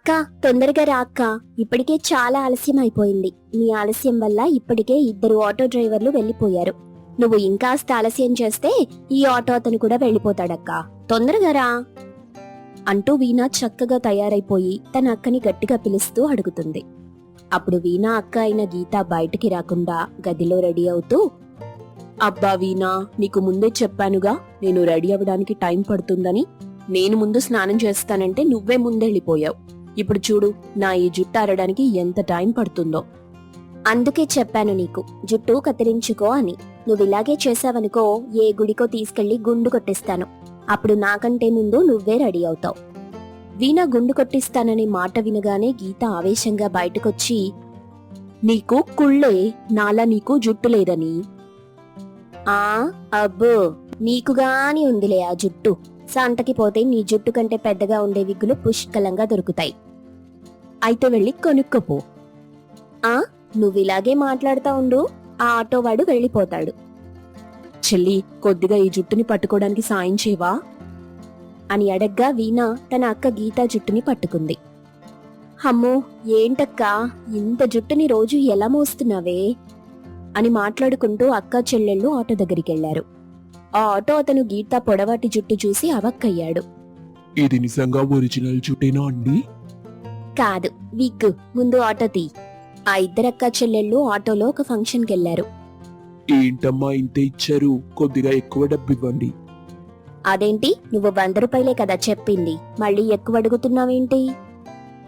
అక్క తొందరగా రా అక్క. ఇప్పటికే చాలా ఆలస్యం అయిపోయింది. నీ ఆలస్యం వల్ల ఇప్పటికే ఇద్దరు ఆటో డ్రైవర్లు వెళ్ళిపోయారు నువ్వు ఇంకాస్త ఆలస్యం చేస్తే ఈ ఆటో అతను కూడా వెళ్ళిపోతాడక్క తొందరగా రా. అంటూ వీణ చక్కగా తయారైపోయి తన అక్కని గట్టిగా పిలుస్తూ అడుగుతుంది. అప్పుడు వీణ అక్క అయిన గీత బయటికి రాకుండా గదిలో రెడీ అవుతూ అబ్బా వీణా నీకు ముందే చెప్పానుగా నేను రెడీ అవ్వడానికి టైం పడుతుందని. నేను ముందు స్నానం చేస్తానంటే నువ్వే ముందెళ్ళిపోయావు. ఇప్పుడు చూడు నా ఈ జుట్టు ఆరడానికి ఎంత టైం పడుతుందో. అందుకే చెప్పాను నీకు జుట్టు కత్తిరించుకో అని. నువ్వు ఇలాగే చేసావనుకో ఏ గుడికో తీసుకెళ్ళి గుండు కొట్టిస్తాను. అప్పుడు నాకంటే ముందు నువ్వే రెడీ అవుతావు. వీణ గుండు కొట్టిస్తానని మాట వినగానే గీత ఆవేశంగా బయటకొచ్చి నీకు కుళ్ళే నాలా నీకు జుట్టు లేదని. ఆ అబ్బో నీకుగాని ఉందిలే ఆ జుట్టు. శాంతకి పోతే నీ జుట్టు కంటే పెద్దగా ఉండే విగ్గులు పుష్కలంగా దొరుకుతాయి. అయితే వెళ్ళి కొనుక్కోపో. ఆ నువ్విలాగే మాట్లాడుతా ఉండు. ఆ ఆటో వాడు వెళ్ళిపోతాడు. చెల్లి కొద్దిగా ఈ జుట్టుని పట్టుకోవడానికి సాయం చేయవా? అని అడగ్గా వీణ తన అక్క గీతా జుట్టుని పట్టుకుంది. అమ్మో ఏంటక్కా? ఇంత జుట్టుని రోజు ఎలా మోస్తున్నావే? అని మాట్లాడుకుంటూ అక్క చెల్లెళ్ళు ఆటో దగ్గరికెళ్ళారు ఆ ఆటో అతను గీత పొడవాటి జుట్టు చూసి అవక్కయ్యాడు. ఇది నిజంగా ఒరిజినల్ జుట్టేనా అండి? కాదు విగ్గు ముందు ఆటో తీ. ఆ ఇద్దరక్క చెల్లెళ్ళు ఆటోలో ఒక ఫంక్షన్కి వెళ్ళారు ఏంటమ్మా ఇంత ఇచ్చారు? కొద్దిగా ఎక్కువ డబ్బు ఇవ్వండి అదేంటి? నువ్వు వంద రూపాయలే కదా చెప్పింది. మళ్ళీ ఎక్కువ అడుగుతున్నావేంటి?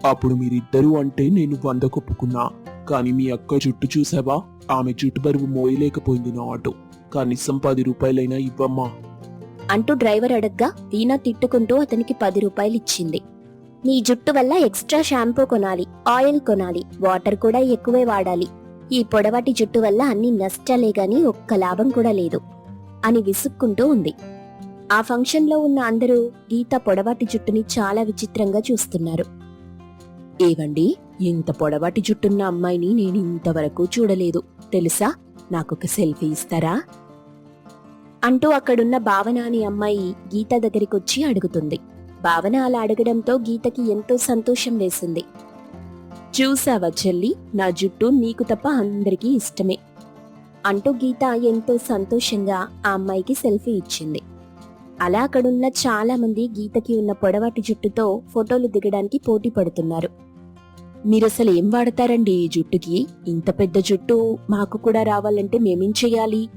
అప్పుడు మీరిద్దరూ అంటే నేను వంద కొప్పుకున్నా. కానీ మీ అక్క జుట్టు చూసావా? ఆమె జుట్టు బరువు మోయలేకపోయింది నా ఆటో. కనీసం పది రూపాయలైనా ఇవ్వమ్మా. అంటూ డ్రైవర్ అడగ్గా వీణ తిట్టుకుంటూ అతనికి పది రూపాయలు ఇచ్చింది. నీ జుట్టు వల్ల ఎక్స్ట్రా షాంపూ కొనాలి ఆయిల్ కొనాలి వాటర్ కూడా ఎక్కువే వాడాలి. ఈ పొడవాటి జుట్టు వల్ల అన్ని నష్టాలే గాని ఒక్క లాభం కూడా లేదు అని విసుక్కుంటూ ఉంది. ఆ ఫంక్షన్లో ఉన్న అందరూ గీత పొడవాటి జుట్టుని చాలా విచిత్రంగా చూస్తున్నారు. ఏవండి ఇంత పొడవాటి జుట్టున్న అమ్మాయిని నేను ఇంతవరకు చూడలేదు. తెలుసా? నాకొక సెల్ఫీ ఇస్తారా? అంటూ అక్కడున్న భావన అనే అమ్మాయి గీత దగ్గరికొచ్చి అడుగుతుంది. భావన అలా అడగడంతో గీతకి ఎంతో సంతోషం వేసింది. చూసావా చెల్లి నా జుట్టు నీకు తప్ప అందరికీ ఇష్టమే అంటూ గీత ఎంతో సంతోషంగా ఆ అమ్మాయికి సెల్ఫీ ఇచ్చింది. అలా అక్కడున్న చాలా మంది గీతకి ఉన్న పొడవాటి జుట్టుతో ఫోటోలు దిగడానికి పోటీ పడుతున్నారు. మీరసలు ఏం వాడతారండి ఈ జుట్టుకి? ఇంత పెద్ద జుట్టు మాకు కూడా రావాలంటే మేమేం చేయాలి?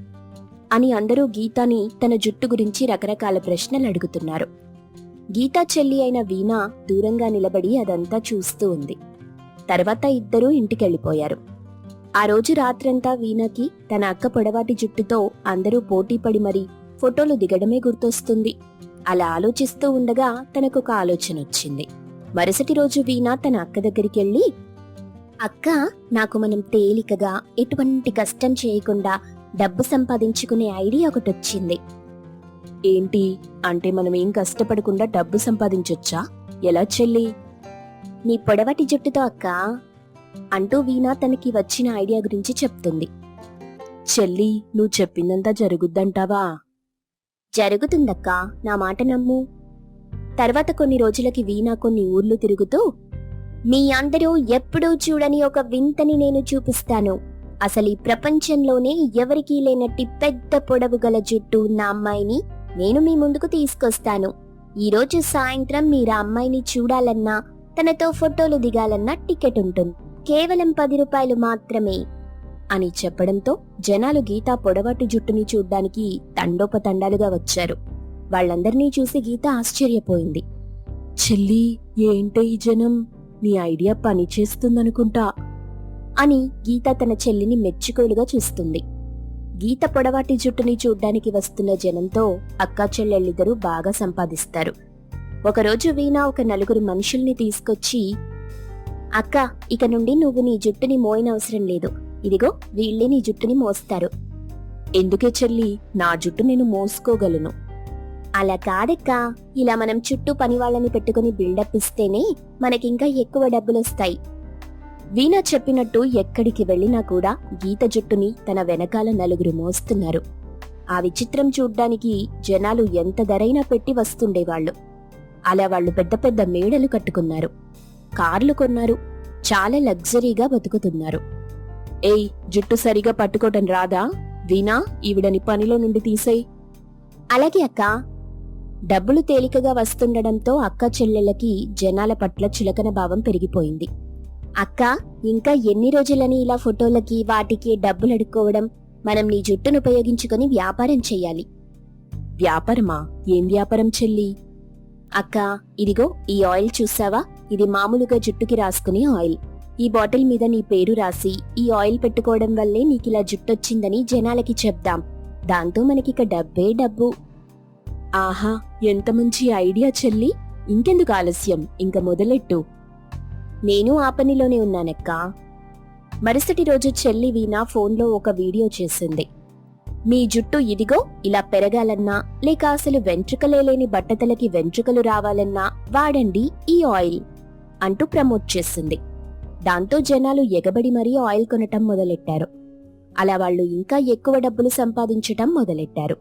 అని అందరూ గీతాని తన జుట్టు గురించి రకరకాల ప్రశ్నలు అడుగుతున్నారు. గీతా చెల్లి అయిన వీణ దూరంగా నిలబడి అదంతా చూస్తూ ఉంది. తర్వాత ఇద్దరూ ఇంటికెళ్ళిపోయారు. ఆ రోజు రాత్రంతా వీణకి తన అక్క పొడవాటి జుట్టుతో అందరూ పోటీపడి మరి ఫోటోలు దిగడమే గుర్తొస్తుంది. అలా ఆలోచిస్తూ ఉండగా తనకొక ఆలోచన వచ్చింది. మరుసటి రోజు వీణ తన అక్క దగ్గరికెళ్ళి అక్క నాకు మనం తేలికగా ఎటువంటి కష్టం చేయకుండా డబ్బు సంపాదించుకునే ఐడియా ఒకటి వచ్చింది ఏంటి? అంటే మనం ఏం కష్టపడకుండా డబ్బు సంపాదించొచ్చా? ఎలా చెల్లి? నీ పొడవటి జుట్టుతో అక్క అంటూ వీణా తనకి వచ్చిన ఐడియా గురించి చెప్తుంది. చెల్లి నువ్వు చెప్పిందంతా జరుగుద్దంటావా? జరుగుతుందక్క నా మాట నమ్ము. తర్వాత కొన్ని రోజులకి వీణా కొన్ని ఊర్లు తిరుగుతూ మీ అందరూ ఎప్పుడూ చూడని ఒక వింతని నేను చూపిస్తాను. అసలు ఈ ప్రపంచంలోనే ఎవరికీ లేనట్టి పెద్ద పొడవు గల జుట్టు ఉన్న అమ్మాయిని నేను మీ ముందుకు తీసుకొస్తాను. ఈరోజు సాయంత్రం మీరు ఆ అమ్మాయిని చూడాలన్నా తనతో ఫోటోలు దిగాలన్నా టికెట్ ఉంటుంది. కేవలం పది రూపాయలు మాత్రమే అని చెప్పడంతో జనాలు గీత పొడవాటి జుట్టుని చూడ్డానికి తండోపతండాలుగా వచ్చారు. వాళ్ళందర్నీ చూసి గీత ఆశ్చర్యపోయింది. చెల్లి ఏంటో ఈ జనం? నీ ఐడియా పని చేస్తుందనుకుంటా అని గీత తన చెల్లిని మెచ్చుకోలుగా చూస్తుంది. గీత పొడవాటి జుట్టుని చూడ్డానికి వస్తున్న జనంతో అక్కా చెల్లెళ్ళిద్దరూ బాగా సంపాదిస్తారు. ఒకరోజు వీణ ఒక నలుగురు మనుషుల్ని తీసుకొచ్చి అక్క ఇక నుండి నువ్వు నీ జుట్టుని మోయనవసరం లేదు. ఇదిగో వీళ్ళే నీ జుట్టుని మోస్తారు. ఎందుకే చెల్లి నా జుట్టు నేను మోసుకోగలను? అలా కాదక్కా. ఇలా మనం చుట్టూ పని వాళ్ళని పెట్టుకుని బిల్డప్ ఇస్తేనే మనకింకా ఎక్కువ డబ్బులొస్తాయి. వీణ చెప్పినట్టు ఎక్కడికి వెళ్ళినా కూడా గీత జుట్టుని తన వెనకాల నలుగురు మోస్తున్నారు. ఆ విచిత్రం చూడ్డానికి జనాలు ఎంత ధరైనా పెట్టి వస్తుండేవాళ్ళు అలా వాళ్ళు పెద్ద పెద్ద మేడలు కట్టుకున్నారు. కార్లు కొన్నారు. చాలా లగ్జరీగా బతుకుతున్నారు. ఏయ్ జుట్టు సరిగా పట్టుకోవటం రాదా? వీణా ఈవిడని పనిలో నుండి తీసేయ్. అలాగే అక్క. డబ్బులు తేలికగా వస్తుండడంతో అక్క చెల్లెళ్ళకి జనాల పట్ల చులకన భావం పెరిగిపోయింది. అక్క ఇంకా ఎన్ని రోజులని ఇలా ఫోటోలకి వాటికి డబ్బులు అడుక్కోవడం మనం నీ జుట్టును ఉపయోగించుకొని వ్యాపారం చెయ్యాలి. వ్యాపారమా? ఏం వ్యాపారం చెల్లి? అక్క ఇదిగో ఈ ఆయిల్ చూసావా? ఇది మామూలుగా జుట్టుకి రాసుకునే ఆయిల్. ఈ బాటిల్ మీద నీ పేరు రాసి ఈ ఆయిల్ పెట్టుకోవడం వల్లే నీకిలా జుట్టొచ్చిందని జనాలకి చెప్దాం. దాంతో మనకిక డబ్బే డబ్బు. ఆహా ఎంత మంచి ఐడియా చెల్లి. ఇంకెందుకు ఆలస్యం? ఇంక మొదలెట్టు. నేను ఆ పనిలోనే ఉన్నానక్క. మరుసటి రోజు చెల్లి వీణ ఫోన్లో ఒక వీడియో చేసింది. మీ జుట్టు ఇదిగో ఇలా పెరగాలన్నా లేక అసలు వెంట్రుకలే లేని బట్టతలకి వెంట్రుకలు రావాలన్నా వాడండి ఈ ఆయిల్ అంటూ ప్రమోట్ చేసింది. దాంతో జనాలు ఎగబడి మరీ ఆయిల్ కొనటం మొదలెట్టారు. అలా వాళ్ళు ఇంకా ఎక్కువ డబ్బులు సంపాదించటం మొదలెట్టారు.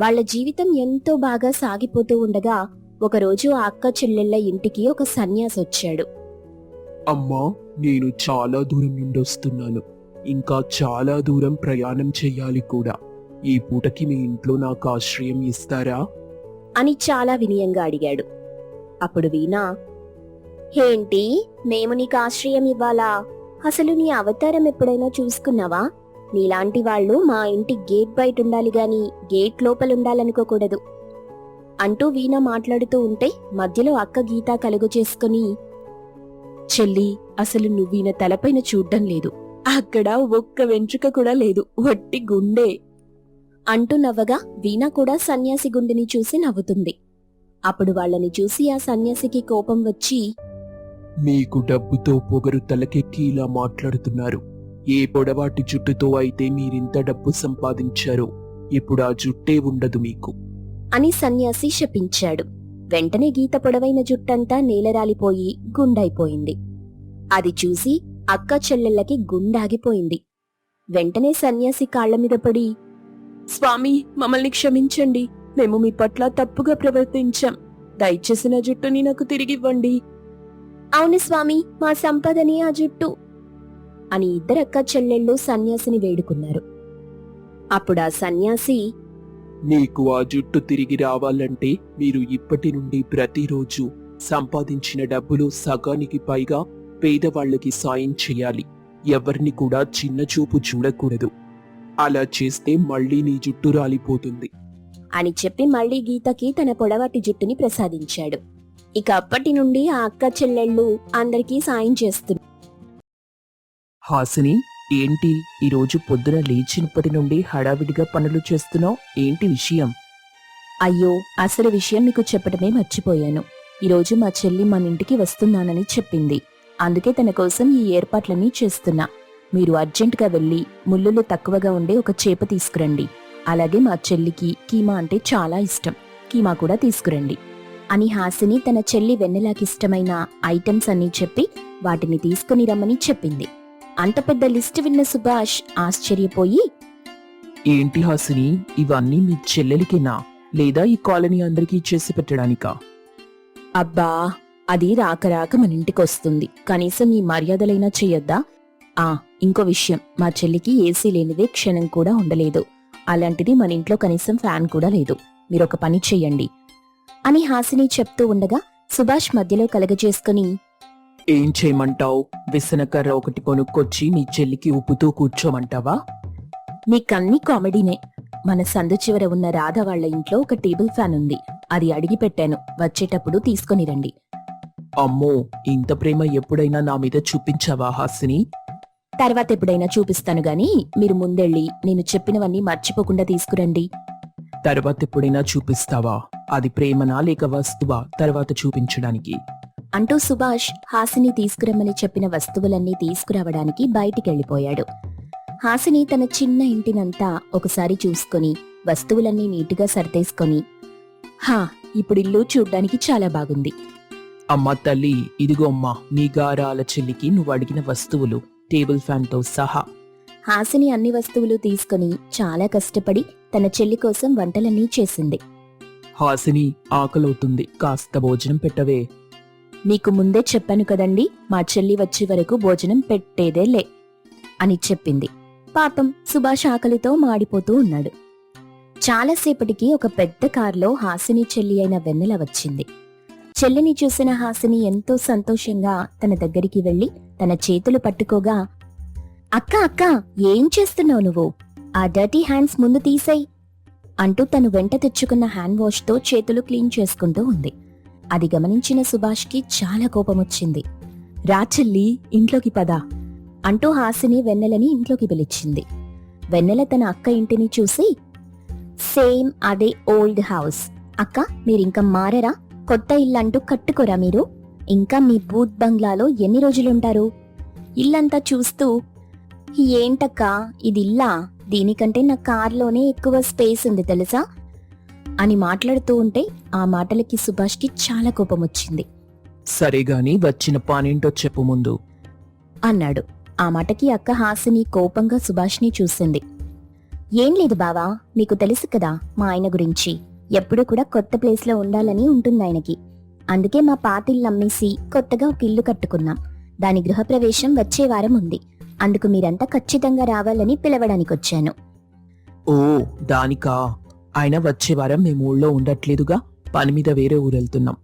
వాళ్ళ జీవితం ఎంతో బాగా సాగిపోతూ ఉండగా ఒకరోజు ఆ అక్క చెల్లెళ్ళ ఇంటికి ఒక సన్యాసి వచ్చాడు అమ్మా నేను చాలా దూరం నుండి వస్తున్నాను. ఇంకా చాలా దూరం ప్రయాణం చెయ్యాలి కూడా. ఈ పూటకి మీ ఇంట్లో నాకు ఆశ్రయం ఇస్తారా? అని చాలా వినయంగా అడిగాడు. అప్పుడు వీణా ఏంటి? మేము నీకు ఆశ్రయం ఇవ్వాలా? అసలు నీ అవతారం ఎప్పుడైనా చూసుకున్నావా? నీలాంటి వాళ్ళు మా ఇంటి గేట్ బయట ఉండాలి గాని గేట్ లోపల ఉండాలనుకోకూడదు. అంటూ వీణ మాట్లాడుతూ ఉంటే మధ్యలో అక్క గీత కలుగు చేసుకుని చెల్లి అసలు నువ్వు ఈయన తలపైన చూడ్డం లేదు. అక్కడ ఒక్క వెంట్రుక కూడా లేదు. వట్టి గుండె. అంటూ నవ్వగా వీణ కూడా సన్యాసి గుండెని చూసి నవ్వుతుంది. అప్పుడు వాళ్ళని చూసి ఆ సన్యాసికి కోపం వచ్చి మీకు డబ్బుతో పొగరు తలకెక్కి ఇలా మాట్లాడుతున్నారు. ఏ పొడవాటి జుట్టుతో అయితే మీరింత డబ్బు సంపాదించారో ఇప్పుడు ఆ జుట్టే ఉండదు మీకు. అని సన్యాసి శపించాడు. వెంటనే గీత పొడవైన జుట్టంతా నేలరాలిపోయి గుండైపోయింది. అది చూసి అక్క చెల్లెళ్ళకి గుండాగిపోయింది. వెంటనే సన్యాసి కాళ్ళ మీద పడి స్వామి మమ్మల్ని క్షమించండి. మేము మీ పట్ల తప్పుగా ప్రవర్తించాం. దయచేసి నా జుట్టుని నాకు తిరిగివ్వండి. అవును స్వామి మా సంపదని ఆ జుట్టు. అని ఇద్దరక్క చెల్లెళ్ళు సన్యాసిని వేడుకున్నారు. అప్పుడు ఆ సన్యాసి నీకు ఆ జుట్టు తిరిగి రావాలంటే మీరు ఇప్పటి నుండి ప్రతిరోజు సంపాదించిన డబ్బులు సగానికి పైగా పేదవాళ్ళకి సాయం చేయాలి. ఎవరిని కూడా చిన్న చూపు చూడకూడదు. అలా చేస్తే మళ్ళీ నీ జుట్టు రాలిపోతుంది. అని చెప్పి మళ్ళీ గీతకి తన పొడవాటి జుట్టుని ప్రసాదించాడు. ఇక అప్పటి నుండి ఆ అక్క చెల్లెళ్ళు అందరికీ సాయం చేస్తున్నారు హాసిని ఏంటి? ఈరోజు పొద్దున లేచినప్పటి నుండి హడావిడిగా పనులు చేస్తున్నావు? ఏంటి విషయం? అయ్యో అసలు విషయం మీకు చెప్పడమే మర్చిపోయాను. ఈరోజు మా చెల్లి మన ఇంటికి వస్తున్నానని చెప్పింది. అందుకే తన కోసం ఈ ఏర్పాట్లన్నీ చేస్తున్నా. మీరు అర్జెంటుగా వెళ్ళి ముళ్ళులు తక్కువగా ఉండే ఒక చేప తీసుకురండి. అలాగే మా చెల్లికి కీమా అంటే చాలా ఇష్టం. కీమా కూడా తీసుకురండి. అని హాసిని తన చెల్లి వెన్నెలాకిష్టమైన ఐటమ్స్ అన్నీ చెప్పి వాటిని తీసుకుని రమ్మని చెప్పింది. అంత పెద్ద లిస్ట్ విన్న సుభాష్ ఆశ్చర్యపోయి ఏంటి హాసిని ఇవన్నీ మీ చెల్లెలికేనా? లేదా ఈ కాలనీ అందరికీ చేసి పెట్టడానికా? అబ్బా అది రాక రాక మన ఇంటికి వస్తుంది కనీసం ఈ మర్యాదలైనా చెయ్యొద్దా? ఆ ఇంకో విషయం. మా చెల్లికి ఏసీ లేనిదే క్షణం కూడా ఉండలేదు. అలాంటిది మన ఇంట్లో కనీసం ఫ్యాన్ కూడా లేదు. మీరొక పని చెయ్యండి. అని హాసిని చెప్తూ ఉండగా సుభాష్ మధ్యలో కలగజేసుకుని ఏం చేయమంటావు? విసనకర్ర ఒకటి కొనుక్కొచ్చి మీ చెల్లికి ఉప్పుతూ కూర్చోమంటావా? నీకన్నీ కామెడీనే. మన సందు చివర ఉన్న రాధ వాళ్ళ ఇంట్లో ఒక టేబుల్ ఫ్యాన్ ఉంది. అది అడిగి పెట్టాను. వచ్చేటప్పుడు తీసుకొని రండి. అమ్మో ఇంత ప్రేమ ఎప్పుడైనా నా మీద చూపించావా హాసిని? తర్వాత ఎప్పుడైనా చూపిస్తాను గాని మీరు ముందెళ్ళి నేను చెప్పినవన్నీ మర్చిపోకుండా తీసుకురండి. తర్వాత ఎప్పుడైనా చూపిస్తావా? అది ప్రేమనా లేక వస్తువా? తర్వాత చూపించడానికి. అంటూ సుభాష్ హాసిని తీసుకురమ్మని చెప్పిన వస్తువులన్నీ తీసుకురావడానికి బయటికెళ్ళిపోయాడు హాసిని తన చిన్న ఇంటినంతా ఒకసారి చూసుకొని వస్తువులన్నీ నీటుగా సర్దేసుకొని హా ఇప్పుడు ఇల్లు చూడ్డానికి చాలా బాగుంది. అమ్మా తల్లి ఇదిగో అమ్మా నీ గారాల చెల్లికి నువ్వు అడిగిన వస్తువులు టేబుల్ ఫ్యాన్తో సహా. హాసిని అన్ని వస్తువులు తీసుకొని చాలా కష్టపడి తన చెల్లి కోసం వంటలన్నీ చేసింది. హాసిని ఆకలవుతుంది కాస్త భోజనం పెట్టవే మీకు ముందే చెప్పాను కదండి మా చెల్లి వచ్చే వరకు భోజనం పెట్టేదే లే అని చెప్పింది. పాపం సుభాష్ ఆకలితో మాడిపోతూ ఉన్నాడు. చాలాసేపటికి ఒక పెద్ద కారులో హాసిని చెల్లి అయిన వెన్నెల వచ్చింది. చెల్లిని చూసిన హాసిని ఎంతో సంతోషంగా తన దగ్గరికి వెళ్ళి తన చేతులు పట్టుకోగా అక్క అక్క ఏం చేస్తున్నావు నువ్వు? ఆ డర్టీ హ్యాండ్స్ ముందు తీసేయ్ అంటూ తను వెంట తెచ్చుకున్న హ్యాండ్ వాష్తో చేతులు క్లీన్ చేసుకుంటూ ఉంది. అది గమనించిన సుభాష్కి చాలా కోపమొచ్చింది. రాచెల్లి ఇంట్లోకి పద అంటూ హాసిని వెన్నెలని ఇంట్లోకి పిలిచింది. వెన్నెల తన అక్క ఇంటిని చూసి సేమ్ అదే ఓల్డ్ హౌస్. అక్క మీరింకా మారరా? కొత్త ఇల్లంటూ కట్టుకోరా మీరు? ఇంకా మీ బూత్ బంగ్లాలో ఎన్ని రోజులుంటారు? ఇల్లంతా చూస్తూ ఏంటక్క ఇది ఇల్లా దీనికంటే నా కార్లోనే ఎక్కువ స్పేస్ ఉంది తెలుసా? అని మాట్లాడుతూ ఉంటే ఆ మాటలకి సుభాష్కి చాలా కోపం వచ్చింది సరే గాని వచ్చిన పానేంటో చెప్పు ముందు. అన్నాడు. ఆ మాటకి అక్క హాసిని కోపంగా సుభాష్ని చూసింది. ఏం లేదు బావా మీకు తెలుసు కదా మా ఆయన గురించి. ఎప్పుడూ కూడా కొత్త ప్లేస్లో ఉండాలని ఉంటుంది ఆయనకి. అందుకే మా పాతిల్లు అమ్మేసి కొత్తగా ఒక ఇల్లు కట్టుకున్నాం. దాని గృహప్రవేశం వచ్చే వారం ఉంది. అందుకు మీరంతా ఖచ్చితంగా రావాలని పిలవడానికి వచ్చాను ఓ దానికా? ఆయన వచ్చే వారం మేము ఊళ్ళో ఉండట్లేదుగా? పని మీద వేరే ఊరు వెళ్తున్నాం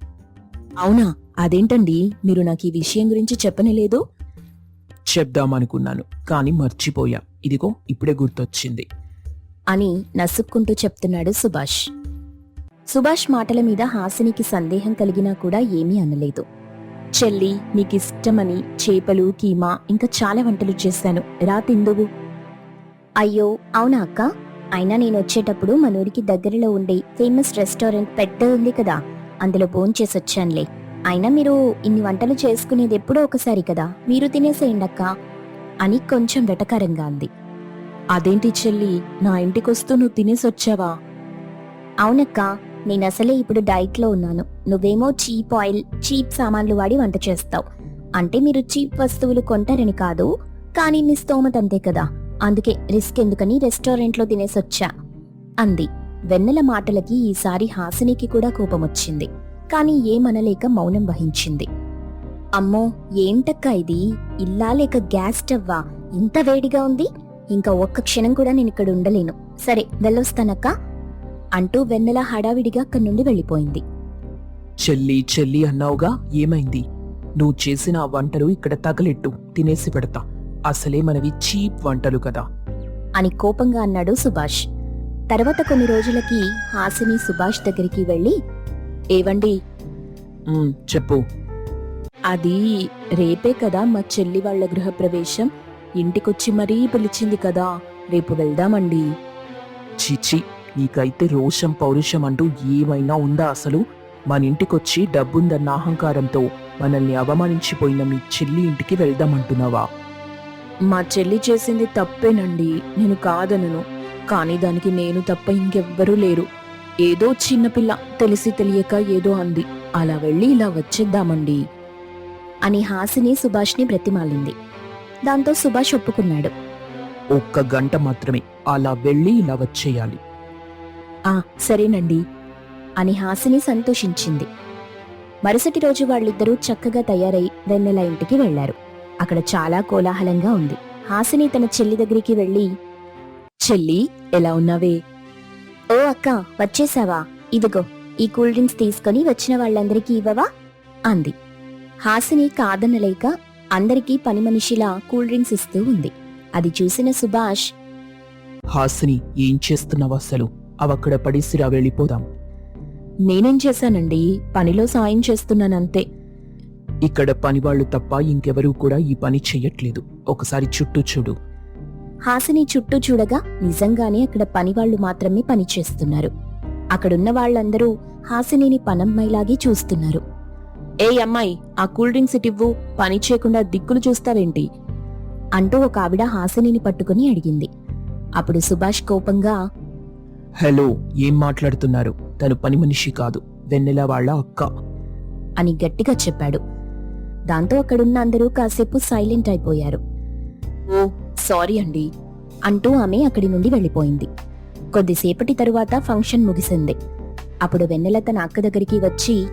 అవునా? అదేంటండి? మీరు నాకు ఈ విషయం గురించి చెప్పనేలేదు? చెప్దామనుకున్నాను కానీ మర్చిపోయా. ఇదిగో ఇప్పుడే గుర్తొచ్చింది. అని నసుక్కుంటూ చెప్తున్నాడు సుభాష్. సుభాష్ మాటల మీద హాసినికి సందేహం కలిగినా కూడా ఏమీ అనలేదు. చెల్లి నీకిష్టమని చేపలు కీమా ఇంకా చాలా వంటలు చేశాను. రా తిందువు అయ్యో అవునా అక్క? అయినా నేను వచ్చేటప్పుడు మనూరికి దగ్గరలో ఉండే ఫేమస్ రెస్టారెంట్ పెద్ద ఉంది కదా అందులో భోంచేసొచ్చానులే అయినా మీరు ఇన్ని వంటలు చేసుకునేది ఎప్పుడో ఒకసారి కదా మీరు తినేసేయండి అక్క అని కొంచెం వెటకారంగా అంది. అదేంటి చెల్లి నా ఇంటికొస్తూ నువ్వు తినేసొచ్చావా అవునక్క నేను అసలే ఇప్పుడు డైట్లో ఉన్నాను. నువ్వేమో చీప్ ఆయిల్ చీప్ సామాన్లు వాడి వంట చేస్తావు. అంటే మీరు చీప్ వస్తువులు కొంటారని కాదు కానీ మీ స్తోమత అంతే కదా. అందుకే రిస్క్ ఎందుకని రెస్టారెంట్లో తినేసొచ్చా? అంది. వెన్నెల మాటలకి ఈసారి హాసినికి కూడా కోపమొచ్చింది. కానీ ఏమనలేక మౌనం వహించింది. అమ్మో ఏంటక్క ఇది? ఇల్లా లేక గ్యాస్ స్టవ్వా? ఇంత వేడిగా ఉంది? ఇంకా ఒక్క క్షణం కూడా నేను ఇక్కడ ఉండలేను సరే వెళ్ళొస్తానక్క? అంటూ వెన్నెల హడావిడిగా అక్కడి నుండి వెళ్ళిపోయింది. చెల్లి చెల్లి అన్నావుగా? ఏమైంది? నువ్వు చేసిన ఆ వంటలు ఇక్కడ తగలెట్టు. తినేసి పెడతా. అసలే మనవి చీప్ వంటలు కదా. అని కోపంగా అన్నాడు సుభాష్. తర్వాత కొన్ని రోజులకి హాసిని సుభాష్ దగ్గరికి వెళ్ళి ఏవండి? ఉమ్, చెప్పు. అది రేపే కదా మా చెల్లి వాళ్ళ గృహప్రవేశం. ఇంటికొచ్చి మరీ పిలిచింది కదా రేపు వెళ్దామండి. చిచి నీకైతే రోషం పౌరుషం అంటూ ఏమైనా ఉందా అసలు? మన ఇంటికొచ్చి డబ్బుందన్న అహంకారంతో మనల్ని అవమానించిపోయిన మీ చెల్లి ఇంటికి వెళ్దామంటున్నావా? మా చెల్లి చేసింది తప్పేనండి. నేను కాదనను. కానీ దానికి నేను తప్ప ఇంకెవ్వరూ లేరు. ఏదో చిన్నపిల్ల తెలిసి తెలియక ఏదో అంది. అలా వెళ్ళి ఇలా వచ్చేద్దామండి. అని హాసిని సుభాష్ని బ్రతిమాలింది. దాంతో సుభాష్ ఒప్పుకున్నాడు. ఒక్క గంట మాత్రమే అలా వెళ్ళి ఇలా వచ్చేయాలి. ఆ సరేనండి. అని హాసిని సంతోషించింది. మరుసటి రోజు వాళ్ళిద్దరూ చక్కగా తయారై వెన్నెల ఇంటికి వెళ్ళారు అక్కడ చాలా కోలాహలంగా ఉంది. హాసిని తన చెల్లి దగ్గరికి వెళ్ళి చెల్లి ఎలా ఉన్నావే? ఓ అక్క వచ్చేసావా? ఇదిగో ఈ కూల్ డ్రింక్స్ తీసుకొని వచ్చిన వాళ్ళందరికీ ఇవ్వవా? అంది. హాసిని కాదనలేక అందరికీ పని మనిషిలా కూల్ డ్రింక్స్ ఇస్తూ ఉంది. అది చూసిన సుభాష్ హాసిని ఏం చేస్తున్నావు అసలు? అవక్కడ పడేసిరా వెళ్ళిపోదాం. నేనేం చేశానండి? పనిలో సాయం చేస్తున్నానంతే ఇక్కడ పనివాళ్ళు తప్ప ఇంకెవరూ కూడా ఈ పని చెయ్యట్లేదు. ఒకసారి చుట్టూ చూడు. హాసిని చుట్టూ చూడగా నిజంగానే అక్కడ పనివాళ్ళు మాత్రమే పనిచేస్తున్నారు. అక్కడున్న వాళ్ళందరూ హాసినిని పనమ్మాయిలాగే చూస్తున్నారు. ఏ అమ్మాయి ఆ కూల్ డ్రింక్స్ ఇటివ్వు పని చేయకుండా దిక్కులు చూస్తావేంటి? అంటూ ఒక ఆవిడ హాసినిని పట్టుకుని అడిగింది. అప్పుడు సుభాష్ కోపంగా హలో ఏం మాట్లాడుతున్నారు? తను పని మనిషి కాదు వెన్నెల వాళ్ళ అక్క. అని గట్టిగా చెప్పాడు. దాంతో అక్కడున్న అందరూ కాసేపు సైలెంట్ అయిపోయారు. ఓ సారీ అండి అంటూ ఆమె అక్కడి నుండి వెళ్ళిపోయింది. కొద్దిసేపటి తరువాత ఫంక్షన్ ముగిసింది. అప్పుడు వెన్నెల తన అక్క దగ్గరికి వచ్చి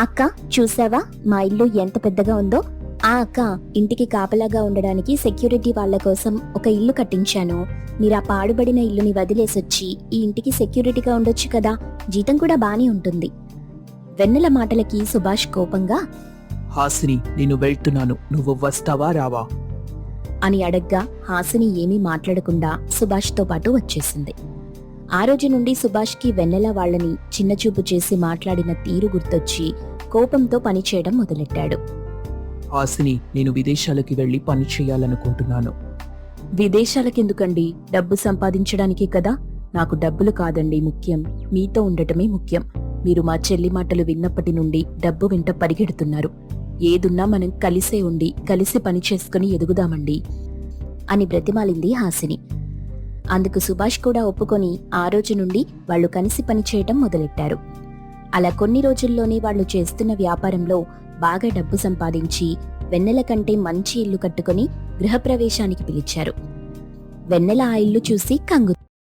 అక్క చూసావా? మా ఇల్లు ఎంత పెద్దగా ఉందో. ఆ అక్క ఇంటికి కాపలాగా ఉండడానికి సెక్యూరిటీ వాళ్ళ కోసం ఒక ఇల్లు కట్టించాను. మీరు ఆ పాడుబడిన ఇల్లుని వదిలేసొచ్చి ఈ ఇంటికి సెక్యూరిటీగా ఉండొచ్చు కదా. జీతం కూడా బానే ఉంటుంది. వెన్నెల మాటలకి సుభాష్ కోపంగా హాసిని నేను వెళ్తున్నాను. నువ్వు వస్తావా? రావా? అని అడగ్గా హాసిని ఏమీ మాట్లాడకుండా సుభాష్తో పాటు వచ్చేసింది. ఆ రోజు నుండి సుభాష్కి వెన్నెల వాళ్ళని చిన్నచూపు చేసి మాట్లాడిన తీరు గుర్తొచ్చి కోపంతో పనిచేయడం మొదలెట్టాడు. హాసిని నేను విదేశాలకి వెళ్ళి పని చేయాలనుకుంటున్నాను. విదేశాలకెందుకండి? డబ్బు సంపాదించడానికి కదా? నాకు డబ్బులు కాదండి ముఖ్యం. మీతో ఉండటమే ముఖ్యం. మీరు మా చెల్లి మాటలు విన్నప్పటి నుండి డబ్బు వెంట పరిగెడుతున్నారు. ఏదున్నా మనం కలిసే ఉండి కలిసి పని చేసుకుని ఎదుగుదామండి అని బ్రతిమాలింది హాసిని. అందుకు సుభాష్ కూడా ఒప్పుకొని ఆ రోజు నుండి వాళ్ళు కలిసి పనిచేయటం మొదలెట్టారు. అలా కొన్ని రోజుల్లోనే వాళ్ళు చేస్తున్న వ్యాపారంలో బాగా డబ్బు సంపాదించి వెన్నెల కంటే మంచి ఇల్లు కట్టుకొని గృహప్రవేశానికి పిలిచారు. వెన్నెల ఆ ఇల్లు చూసి కంగు